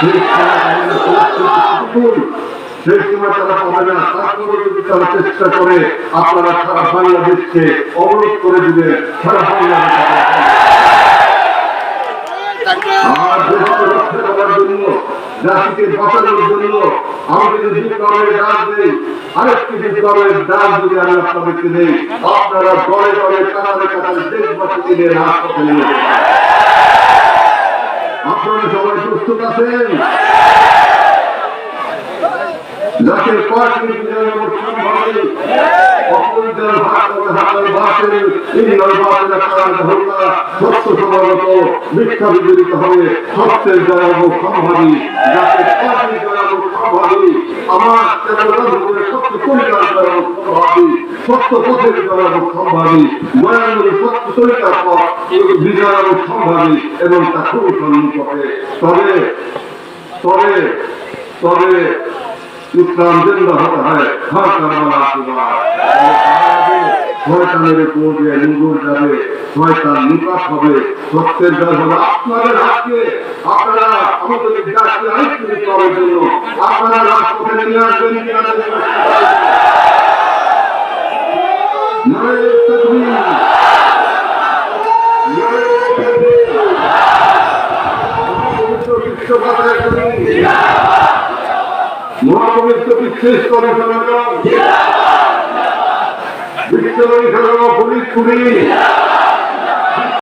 সেই চেষ্টা করে আপনারা সারা বাংলাদেশকে অবরোধ করে দিবেন সারা বাংলাদেশ জন্য জাতিকে আপনারা দলে দলে কাতারে কাতারে দেশবাসীকে নিয়ে রাজপথে প্রস্তুত আছেন? যাকে পার্টি সম্ভাবে অপরিচয় ভাষা হাতার ভাষের ইন্দ্র ভাষা কারণ হত্যা সত্য সমাগত, মিথ্যা বিজড়িত হবে, সত্যের জয়াব সম্ভাবী যাকে পার্টি জয়াব সম্ভাবী আমার চেতনার সত্য সম্ভাবী সত্য পথের জয়াব সম্ভাবী ময়ানগুলি সত্য তরিকার পথ বিজয়াব সম্ভাবী এবং তা খুব সম্মুখে তবে তবে তবে ইসলাম জিন্দা হতে হয় হর কারবালা তোমার শয়তানের দিয়ে নুগুর যাবে। শয়তান নিকাশ হবে সত্যের জয় হবে আপনাদের হাতকে আপনারা আমাদের জাতি আরেকটু করার জন্য আপনারা রাজপথে নিয়ে আসবেন পবিত্র বিশ্বকাপের জন্য মহাপবিত্র বিশ্বরবি খেলা পুলিশ পুলিশ